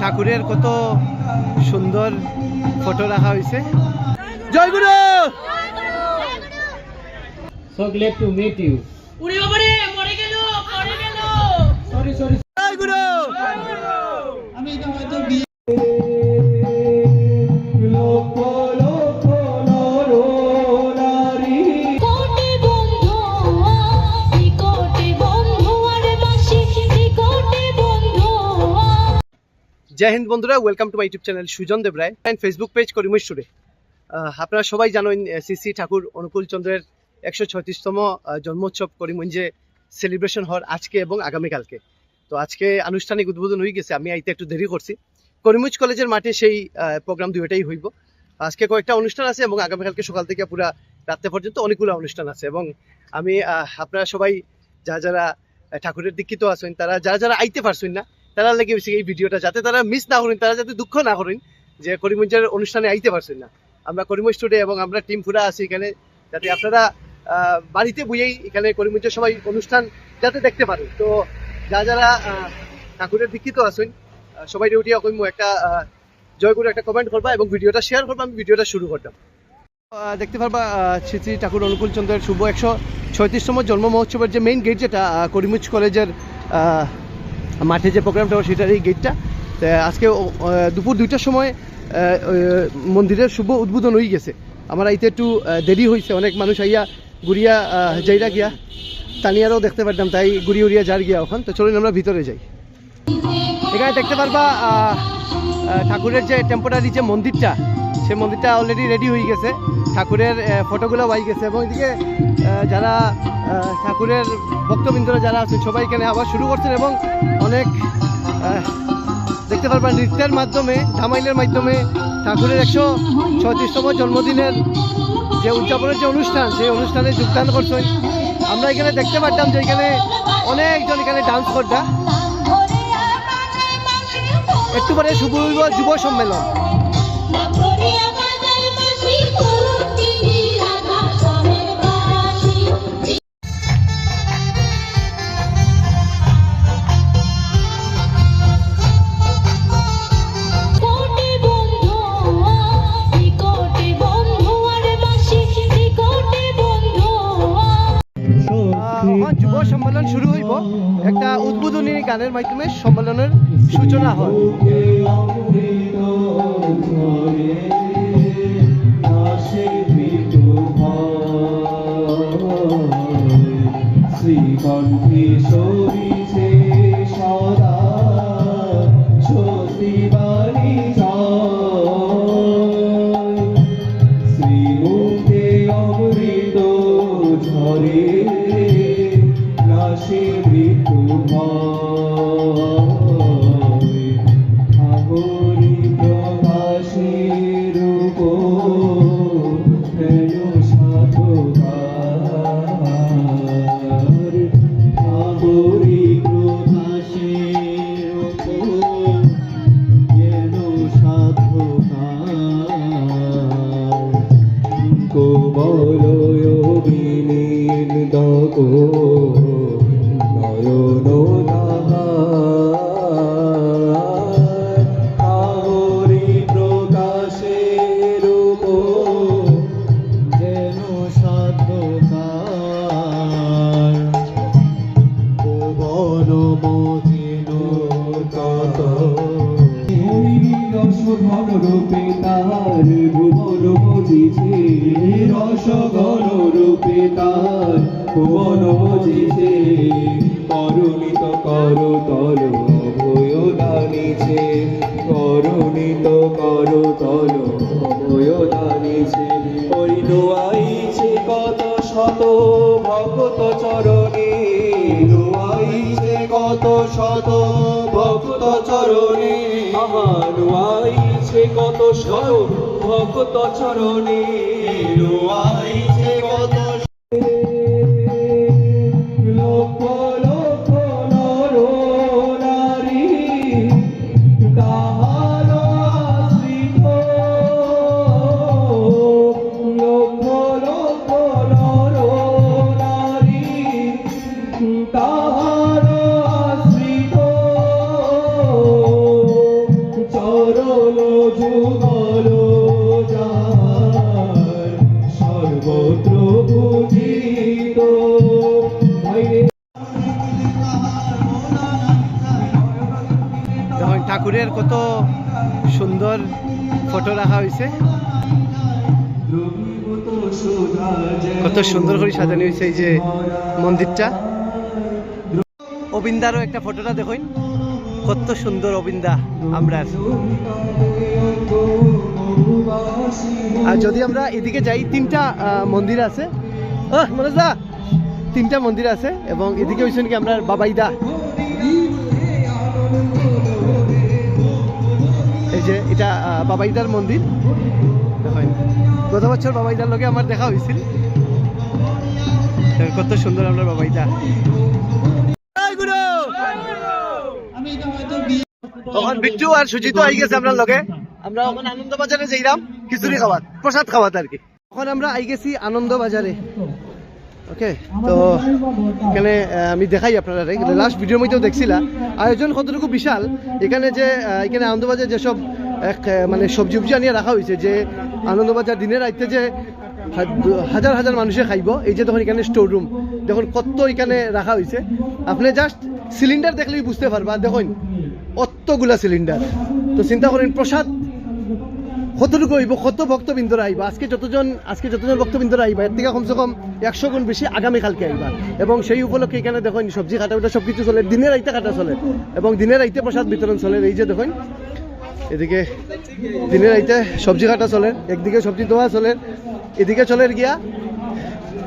ঠাকুরের কত সুন্দর ফটো রাখা হয়েছে জয় গুরু So glad to meet you. উড়ে বাবারে মরে গেল মরে গেল সরি sorry. জয় হিন্দ বন্ধুরা welcome to my YouTube channel Sujan Debroy and Facebook page স্টুডে আপনারা সবাই জানেন শ্রী ঠাকুর অনুকূল চন্দ্রের একশো ছত্রিশতম জন্মোৎসব করিমগঞ্জে সেলিব্রেশন হওয়ার আজকে এবং আগামীকালকে তো আজকে আনুষ্ঠানিক উদ্বোধন হয়ে গেছে, আমি আইতে একটু দেরি করছি। করিমগঞ্জ কলেজের মাঠে সেই প্রোগ্রাম দুইটাই হইব। আজকে কয়েকটা অনুষ্ঠান আছে এবং আগামীকালকে সকাল থেকে পুরা রাত্রে পর্যন্ত অনেকগুলো অনুষ্ঠান আছে এবং আমি আপনারা সবাই যারা যারা ঠাকুরের দীক্ষিত আছেন, তারা যারা যারা আইতে পারছেন না তারা লেগে বেশি এই ভিডিওটা যাতে তারা মিস না করেন তারা যাতে দুঃখ না করেন যে করিমগঞ্জের অনুষ্ঠানে আইতে পারছেন না। আমরা করিমগঞ্জ স্টুডে এবং আমরা টিম পুরা আছি এখানে যাতে আপনারা বাড়িতে বুঝেই এখানে করিমগঞ্জের সবাই অনুষ্ঠান যাতে দেখতে পারেন তো যা যারা ঠাকুরের দীক্ষিত আছেন সবাই উঠিয়া কইমু একটা জয় করে একটা কমেন্ট করবা এবং ভিডিওটা শেয়ার করবা আমি ভিডিওটা শুরু করতাম। দেখতে পারবা শ্রী ঠাকুর অনুকূল চন্দ্রের শুভ একশো ছয়ত্রিশতম জন্ম মহোৎসবের যে মেইন গেট যেটা আহ, করিমগঞ্জ কলেজের মাঠে যে প্রোগ্রামটা সেটার এই গেটটা আজকে দুপুর দুইটার সময় মন্দিরের শুভ উদ্বোধন হয়ে গেছে। আমার আইতে একটু দেরি হয়েছে অনেক মানুষ আইয়া গুড়িয়া যাইরা গিয়া, তানিয়ারও দেখতে পারতাম, তাই গুড়ি উড়িয়া যার গিয়া ওখান তো চলুন আমরা ভিতরে যাই। এখানে দেখতে পারবা ঠাকুরের যে টেম্পোরারি যে মন্দিরটা সেই মন্দিরটা অলরেডি রেডি হয়ে গেছে। ঠাকুরের ফটোগুলো বাই গেছে এবং এদিকে যারা ঠাকুরের ভক্তবৃন্দরা যারা আছেন সবাই এখানে আবার শুরু করছেন এবং অনেক দেখতে পারবেন নৃত্যের মাধ্যমে ধামাইলের মাধ্যমে ঠাকুরের একশো ছত্রিশতম জন্মদিনের যে উদযাপনের যে অনুষ্ঠান, সেই অনুষ্ঠানে যোগদান করছেন। আমরা এখানে দেখতে পারতাম যে এখানে অনেকজন এখানে ডান্স করতা। একটু পরে শুভ যুব সম্মেলন। যুব সম্মেলন শুরু হইব। একটা উদ্বোধনী গানের মাধ্যমে সম্মেলনের সূচনা হয়। কোমলয় বিলীন দকো নয়ন তাহারি প্রকাশে রূপ যেন সাধকার ভুবন মজিন কত রসঘন রূপে তার ভুবন মজিছে রসঘন রূপে তার ভুবন মজিছে করুণিত কর তল অভয় দানিছে, করুণিত কর তল অভয় দানিছে আইছে কত শত ভগত চরণে আইছে কত শত ভক্ত চরণে। আমার আইছে কত শত ভক্ত চরণে। আইছে ফটো রাখা হয়েছে। কত সুন্দর করে সাজানো হয়েছে এই যে মন্দিরটা। অবিন্দারও একটা ফটোটা দেখুন। কত সুন্দর অবিন্দা আমরা আর যদি আমরা এদিকে যাই তিনটা মন্দির আছে। আহ, মনোজ দা তিনটা মন্দির আছে এবং এদিকে হয়েছে কি আমরা বাবাইদা। এই যে এটা বাবাইদার মন্দির। গত বছর বাবাইদার লগে আমার দেখা হয়েছিল। কত সুন্দর আমরা বাবাইদা। তখন বিট্টু আর সুজিত আই গেছে আপনার লগে। আমরা এখন আনন্দ যাইলাম, খিচুড়ি খাওয়াত প্রসাদ খাওয়াত আর কি। এখন আমরা আই গেছি আনন্দ বাজারে। ওকে তো এখানে আমি দেখাই আপনারা লাস্ট ভিডিওর মধ্যেও দেখছিলা। আয়োজন কতটুকু বিশাল, এখানে যে এখানে আনন্দবাজার যেসব, এক মানে সবজি উবজি আনিয়ে রাখা হয়েছে, যে আনন্দবাজার দিনের রাইতে যে হাজার হাজার মানুষে খাইব, এই যে তখন এখানে স্টোর রুম দেখুন কত এখানে রাখা হয়েছে। আপনি জাস্ট সিলিন্ডার দেখলেই বুঝতে পারবা, দেখুন অতগুলা সিলিন্ডার তো চিন্তা করেন, প্রসাদ কতটুকু হইব? কত ভক্তবৃন্দরা আইবা? আজকে যতজন আজকে যতজন ভক্তবৃন্দরা আইবা, এর থেকে কমসে কম একশো গুণ বেশি আগামীকালকে আইবা। এবং সেই উপলক্ষে এখানে দেখুন, সবজি কাটা ওটা সব কিছু চলে দিনের রাইতে কাটা চলে। এবং দিনের রাইতে প্রসাদ বিতরণ চলে। এই যে দেখুন, এদিকে দিনের রাইতে সবজি কাটা চলে, একদিকে সবজি দেওয়া চলে, এদিকে চলে গিয়া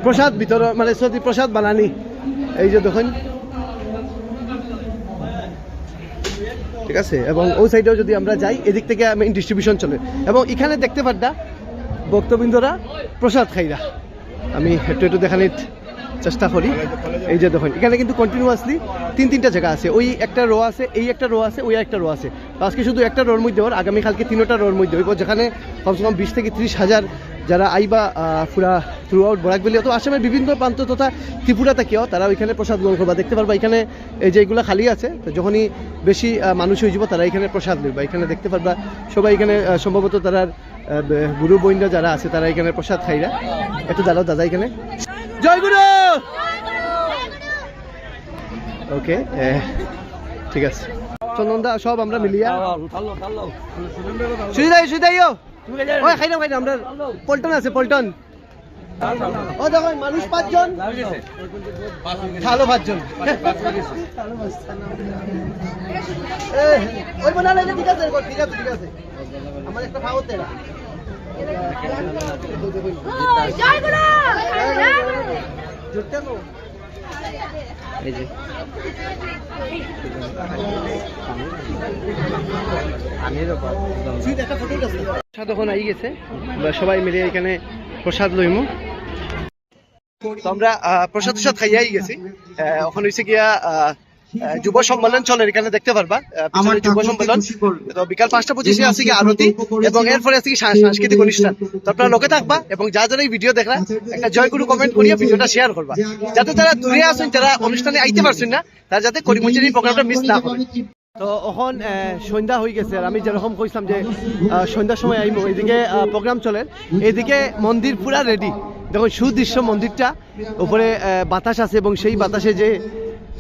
প্রসাদ বিতরণ মানে সত্যি প্রসাদ বানানি। এই যে দেখুন ঠিক আছে? এবং ওই সাইডেও যদি আমরা যাই, এদিক থেকে মেইন ডিস্ট্রিবিউশন চলে। এবং এখানে দেখতে পারদা, ভক্তবৃন্দরা প্রসাদ খাইরা। আমি একটু একটু দেখানির চেষ্টা করি। এই যে দেখুন, এখানে কিন্তু কন্টিনিউয়াসলি তিন তিনটা জায়গা আছে। ওই একটা রো আছে, এই একটা রো আছে, ওই একটা রো আছে। আজকে শুধু একটা রোর মধ্যে আগামীকালকে তিনটা রোর মধ্যে। যেখানে কমসে কম বিশ থেকে ত্রিশ হাজার যারা আইবা পুরা থ্রু আউট বরাকবেলি অথবা আসামের বিভিন্ন প্রান্ত তথা ত্রিপুরা থেকেও তারা ওইখানে প্রসাদ গ্রহণ করবা। দেখতে পারবা এখানে এই যে এগুলো খালি আছে তো যখনই বেশি মানুষ হয়ে যাব তারা এখানে প্রসাদ লইবা এখানে দেখতে পারবা সবাই এখানে সম্ভবত তারা গুরু বৈন্যা যারা আছে তারা এখানে প্রসাদ খাইরা একটু দাঁড়াও দাদা এখানে। জয় গুরু! ওকে ঠিক আছে। চন্দনদা সব আমরা মিলিয়া সুবিধাই সুবিধাইও ওই খাইলাম খাইলাম আমরা পল্টন আছে পল্টন। ও দেখো মানুষ পাঁচজন। ভালো পাঁচজন। ওই লাইনে ঠিক আছে ঠিক আছে ঠিক আছে। আমার একটা ভাও তেরা এই যে। আই গেছে। সবাই মিলে এখানে প্রসাদ লইমু। তো আমরা প্রসাদ প্রসাদ খাইয়াই গেছি। এখন হয়েছে গিয়া যুব সম্মেলন চলে এখানে দেখতে পারবা। পিছনে যুব সম্মেলন। তো বিকাল পাঁচটা পঁচিশে আছে কি আরতি এবং এরপরে আছে কি সাংস্কৃতিক অনুষ্ঠান। তো আপনারা লোকে থাকবা এবং যা যারা এই ভিডিও দেখরা একটা জয় গুরু কমেন্ট করিয়া ভিডিওটা শেয়ার করবা। যাতে যারা দূরে আছেন যারা অনুষ্ঠানে আইতে পারছেন না তারা যাতে করিমঞ্চের এই প্রোগ্রামটা মিস না করে। তো এখন আহ, সন্ধ্যা হয়ে গেছে আর আমি যেরকম কইছিলাম যে সন্ধ্যার সময় আইব এদিকে প্রোগ্রাম চলে। এদিকে মন্দির পুরা রেডি দেখুন সুদৃশ্য মন্দিরটা উপরে বাতাস আছে এবং সেই বাতাসে যে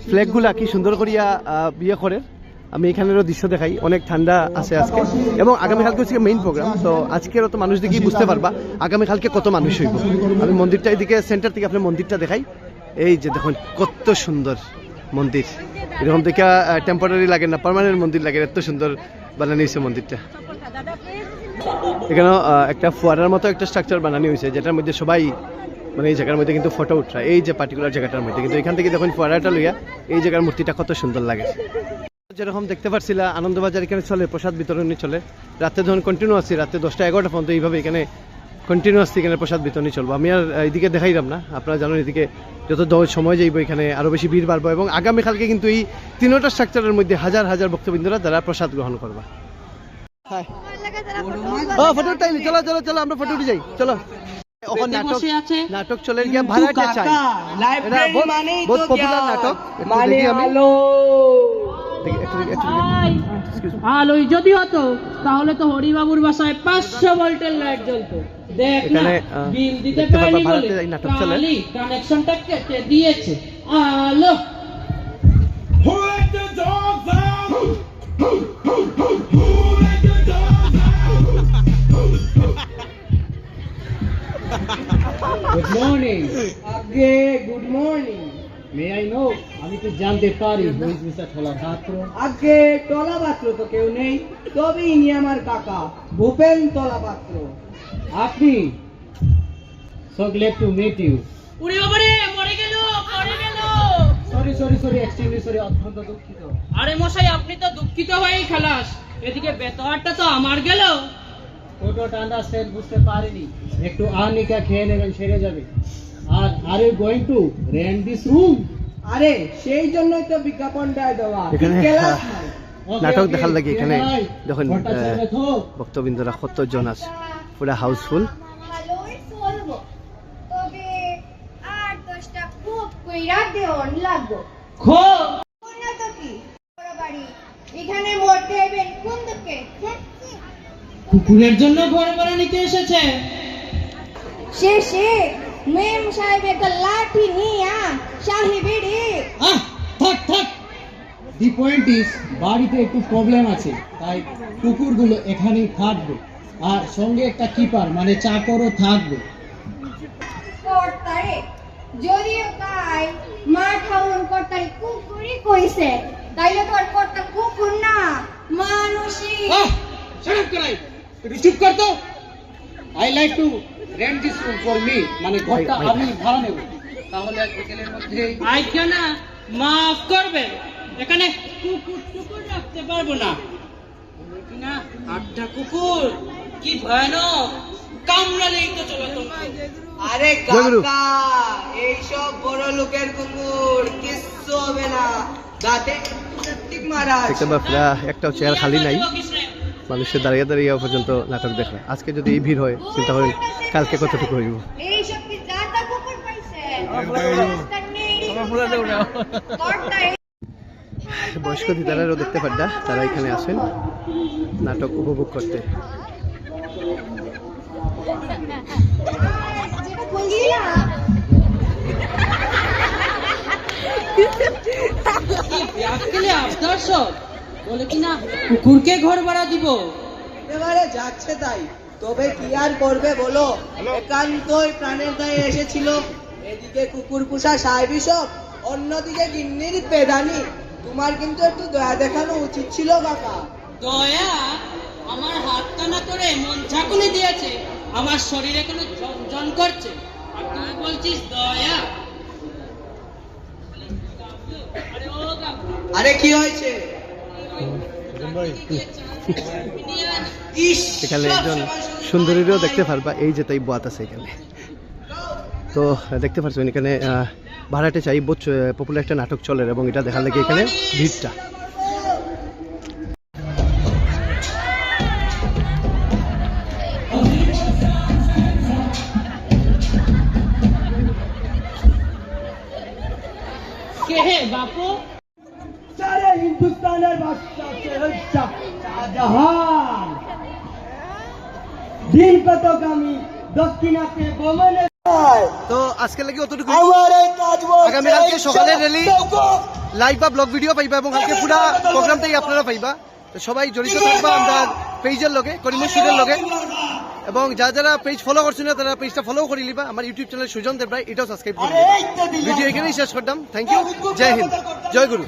ফ্ল্যাগগুলা কি সুন্দর করিয়া বিয়ে করে? আমি এখানেরও দৃশ্য দেখাই, অনেক ঠান্ডা আছে আজকে। এবং আগামীকালকে হচ্ছে মেইন প্রোগ্রাম তো আজকেরও তো মানুষ দেখি বুঝতে পারবা, আগামীকালকে কত মানুষ হইব। আমি মন্দিরটা এদিকে সেন্টার থেকে আপনার মন্দিরটা দেখাই। এই যে দেখুন, কত সুন্দর মন্দির। এরকম দেখে টেম্পোরারি লাগে না পার্মানেন্ট মন্দির লাগে, এত সুন্দর বানানো হয়েছে মন্দিরটা। এখানে একটা ফোয়ারার মতো একটা স্ট্রাকচার বানানি হয়েছে যেটার মধ্যে সবাই মানে এই জায়গার মধ্যে কিন্তু ফটো উঠায় এই যে পার্টিকুলার জায়গাটার মধ্যে। কিন্তু এখান থেকে দেখুন ফোয়ারাটা লইয়া এই জায়গার মূর্তিটা কত সুন্দর লাগে। যেরকম দেখতে পারছিলা আনন্দবাজার এখানে চলে প্রসাদ বিতরণী চলে। রাতে যখন কন্টিনিউ আছি রাতে দশটা এগারোটা পর্যন্ত এইভাবে এখানে কন্টিনিউয়াসলি এখানে প্রসাদ বিতরণী চলবো। আমি আর এদিকে দেখাইলাম না আপনারা জানেন এদিকে যত সময় যাইব এখানে আরও বেশি ভিড় বাড়বো। এবং আগামীকালকে কিন্তু এই তিনোটা স্ট্রাকচারের মধ্যে হাজার হাজার ভক্তবৃন্দরা তারা প্রসাদ গ্রহণ করবা। ও ফটো চলো চলো চলো আমরা ফটো উঠে যাই। চলো। নাটক নাটক চলে গিয়া ভাড়াটা চাই। পপুলার নাটক. আলোই যদি হতো তাহলে তো হরিবাবুর বাসায় পাঁচশো ভোল্টের লাইট জ্বলতো। দেখ না বিল দিতে পারেনি বলে। এই নাটক চলে। কালি কানেকশনটা কেটে দিয়েছে? আলো। মে আই নো আমি তো জানতে পারি হু ইজ মিস্টার ঠোলা পাত্র আগে তলা পাত্র তো কেউ নেই তবে ইনি আমার কাকা ভূপেন তলা পাত্র। আপনি? So glad to meet you উড়ে মরে গেল মরে গেল। Sorry sorry sorry extremely sorry অত্যন্ত দুঃখিত। আরে মশাই আপনি তো দুঃখিত হয়েই খালাস। এদিকে বেতহারটা তো আমার গেল। টোটোটা আন্ডারস্ট্যান্ড বুঝতে পারিনি। একটু আনিকা খেয়ে নেবেন সেরে যাবে। আর are you going to rent this room আরে সেই জন্যই তো বিজ্ঞাপন দেয় দেওয়া। এখানে। নাটক দেখার লাগে এখানে। যখন, ভক্তবৃন্দরা সত্তর জন আছে? পুরা হাউসফুল? কুকুরের জন্য ঘর ভাড়া নিতে এসেছে। শেষে মেম সাহেব একটা লাঠি নিয়া সাহেবেরে আহ থাক থাক দি পয়েন্ট ইজ বাড়িতে একটু প্রবলেম আছে তাই কুকুরগুলো এখানেই থাকবে। আর সঙ্গে একটা কিপার মানে চাকরও থাকবে। কর্তারে যদিও তাই মা ঠাউন কর্তারে কুকুরই কইছে তাইলে তো আর কর্তা কুকুর না মানুষই। শাট করাই চুপ কর তো। I like to rent this room for me মানে ঘরটা। আমি ভাড়া নেব। তাহলে বিকেলের মধ্যে না মাফ করবেন এখানে কুকুর টুকুর রাখতে পারব না। না আটটা কুকুর কি ভয়ানক। কামড়ালেই তো চলো আরে। কাকা এইসব বড় লোকের কুকুর কিচ্ছু হবে না। দাঁতে ঠিক মারা একটাও চেয়ার খালি নাই। মানুষের দাঁড়িয়ে দাঁড়িয়ে পর্যন্ত নাটক দেখা আজকে যদি এই ভিড় হয়, চিন্তা করেন কালকে কতটুকু হইব? বয়স্ক দিদারারও দেখতে পাড্ডা তারা এখানে আসেন নাটক উপভোগ করতে। আবদার সব বলে কি না? কুকুরকে ঘর ভাড়া দিব। এবারে যাচ্ছে তাই। তবে কি আর করবে বলো? একান্তই প্রাণের দায়ে এসেছিল। এদিকে কুকুর পোষা সাহেবই সব অন্যদিকে গিন্নির পেদানি। তোমার কিন্তু একটু দয়া দেখানো উচিত ছিল কাকা। দয়া আমার হাত টানা করে মন ঝাঁকুনি দিয়েছে। আমার শরীরে কোনো জন করছে। আর তুই বলছিস দয়া? আরে কি হয়েছে? এখানে একজন সুন্দরীরও দেখতে পারবা এই যে তাই বাত আছে এখানে। তো দেখতে পাচ্ছেন এখানে আহ, ভাড়াটে চাই বোধ পপুলার একটা নাটক চলে এবং এটা দেখার লাগে এখানে ভিড়টা। দিন কতক আমি দক্ষিণাতে বমনে তো আজকে লাগে অতটুকু বলতে আগামীকালকে সকালে রেলি লাইভ বা ব্লগ ভিডিও পাইবা এবং কালকে পুরা প্রোগ্রামটাই আপনারা পাইবা। তো সবাই জড়িত থাকবা আমরা পেজের লগে করিমুর সুরের লগে। এবং যারা যারা পেজ ফলো করছেন তারা পেজটা ফলো করে লিবা আমার ইউটিউব চ্যানেল সুজন দেবরায় এটাও সাবস্ক্রাইব করে। ভিডিও এখানেই শেষ করতাম। Thank you Jai Hind. Joy Guru.